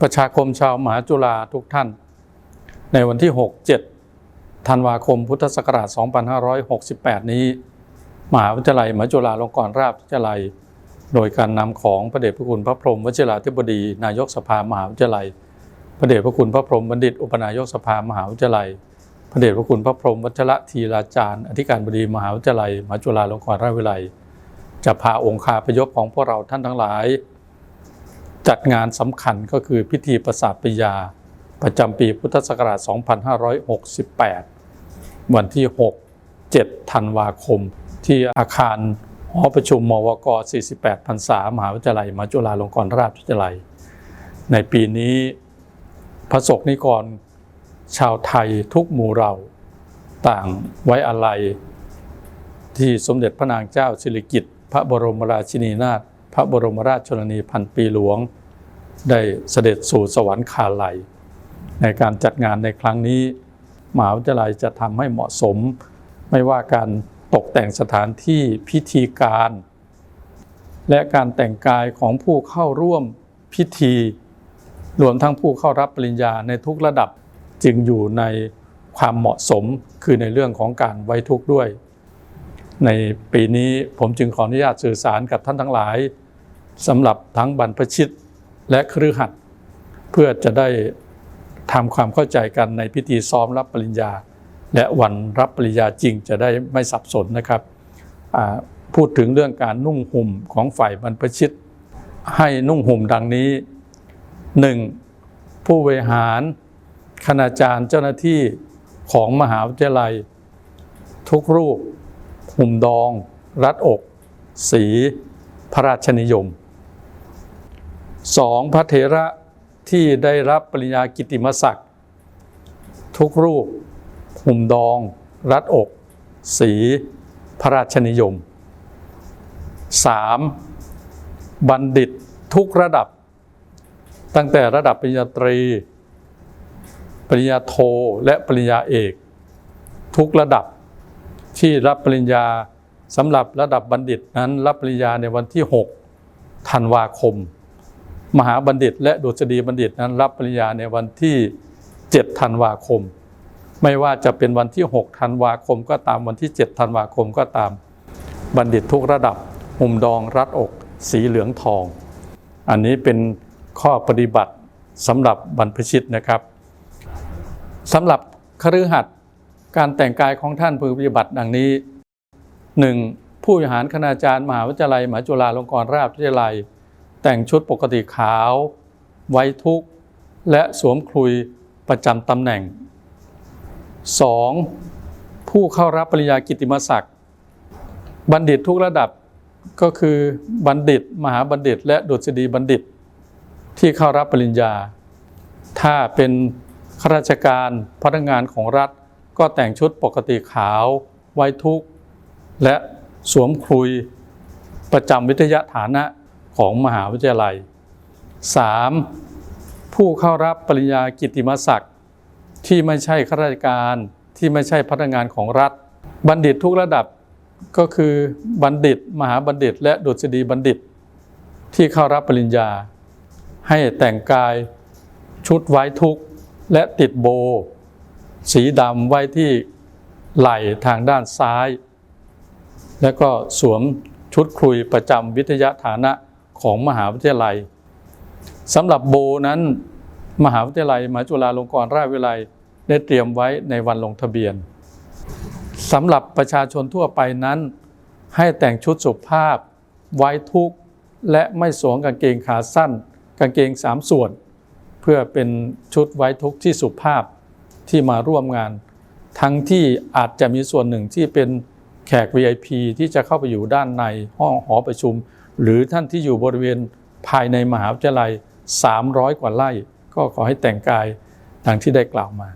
ประชาคมชาวมหาจุฬาทุกท่าน ในวันที่ 6 7 ธันวาคมพุทธศักราช 2568 นี้ มหาวิทยาลัยมหาจุฬาลงกรณราชวิทยาลัย โดยการนำของพระเดชพระคุณพระพรหมวชิราธิบดี นายกสภามหาวิทยาลัย พระเดชพระคุณพระพรหมบัณฑิต อุปนายกสภามหาวิทยาลัย พระเดชพระคุณพระพรหมวัชระธีราจารย์ อธิการบดีมหาวิทยาลัยมหาจุฬาลงกรณราชวิทยาลัย จะพาองค์คาพยพของพวกเราท่านทั้งหลาย จัดงานสำคัญก็คือพิธีประสาทปยา ประจำปีพุทธศักราช 2568 วันที่ 6 7 ธันวาคม ที่อาคารหอประชุมมวก 48พรรษามหาวิทยาลัยมหาจุฬาลงกรณราชวิทยาลัย ในปีนี้พระสงฆ์นิกรชาวไทยทุกหมู่เราต่างไว้อาลัยที่สมเด็จพระนางเจ้าสิริกิติ์พระบรมราชินีนาถ พระบรมราชชนนีพันปีหลวง ได้เสด็จสู่สวรรคาลัย ในการจัดงานในครั้งนี้มหาวิทยาลัยจะทำให้เหมาะสม ไม่ว่าการตกแต่งสถานที่พิธีการ และการแต่งกายของผู้เข้าร่วมพิธีรวมทั้งผู้เข้ารับปริญญาในทุกระดับจึงอยู่ในความเหมาะสมคือในเรื่องของการไว้ทุกข์ด้วย ในปีนี้ผมจึงขออนุญาตสื่อสารกับท่านทั้งหลาย สำหรับทั้งบรรพชิตและครือขัดเพื่อจะได้ทำความเข้าใจกันในพิธีซ้อมรับปริญญา และวันรับปริญญาจริงจะได้ไม่สับสนนะครับ พูดถึงเรื่องการนุ่งห่มของฝ่ายบรรพชิต ให้นุ่งห่มดังนี้ 1. ผู้บริหาร คณาจารย์เจ้าหน้าที่ของมหาวิทยาลัย ทุกรูปห่มดอง รัดอก สี พระราชนิยม 2. พระเถระที่ได้รับปริญญากิติมศักดิ์ทุกรูป หุ่มดอง รัดอก สีพระราชนิยม 3. บัณฑิตทุกระดับ ตั้งแต่ระดับปริญญาตรี ปริญญาโทและปริญญาเอก ทุกระดับที่รับปริญญาสำหรับระดับบัณฑิตนั้นรับปริญญาในวันที่ 6 ธันวาคม มหาบัณฑิต และดุษฎีบัณฑิตนั้นรับปริญญาในวันที่7ธันวาคม ไม่ว่าจะเป็นวันที่6ธันวาคมก็ตามวันที่7ธันวาคมก็ตามบัณฑิตทุกระดับหุ่มดองรัดอก สีเหลืองทอง อันนี้เป็นข้อปฏิบัติสำหรับบรรพชิตนะครับสำหรับคฤหัสถ์การแต่งกายของท่านพึงปฏิบัติดังนี้ 1. ผู้บริหารคณาจารย์มหาวิทยาลัยมหาจุฬาลงกรณราชวิทยาลัย แต่งชุดปกติขาว ไว้ทุกข์ และสวมคลุยประจำตำแหน่ง 2. ผู้เข้ารับปริญญากิติมศักดิ์บัณฑิตทุกระดับก็คือบัณฑิต มหาบัณฑิต และดุษฎีบัณฑิต ที่เข้ารับปริญญา ถ้าเป็นข้าราชการพนักงานของรัฐก็แต่งชุดปกติขาว ไว้ทุกข์ และสวมคลุยประจำวิทยาฐานะ ของมหาวิทยาลัย 3. ผู้เข้ารับปริญญากิตติมศักดิ์ที่ไม่ใช่ข้าราชการที่ไม่ใช่พนักงานของรัฐ บัณฑิตทุกระดับก็คือบัณฑิต มหาบัณฑิต และดุษฎีบัณฑิต ที่เข้ารับปริญญา ให้แต่งกายชุดไว้ทุกข์และติดโบ สีดำไว้ที่ไหล่ทางด้านซ้าย แล้วก็สวมชุดคลุยประจำวิทยาฐานะ ของมหาวิทยาลัยสำหรับโบนั้น มหาวิทยาลัยมหาจุฬาลงกรณราชวิทยาลัยได้เตรียมไว้ในวันลงทะเบียนสำหรับประชาชนทั่วไปนั้น ให้แต่งชุดสุภาพ ไว้ทุกข์และไม่สวมกางเกงขาสั้น กางเกงสามส่วน เพื่อเป็นชุดไว้ทุกข์ที่สุภาพที่มาร่วมงาน ทั้งที่อาจจะมีส่วนหนึ่งที่เป็นแขก VIP ที่จะเข้าไปอยู่ด้านในห้องหอประชุม หรือท่านที่อยู่บริเวณภายในมหาวิทยาลัย 300 กว่าไร่ ก็ขอให้แต่งกายดังที่ได้กล่าวมา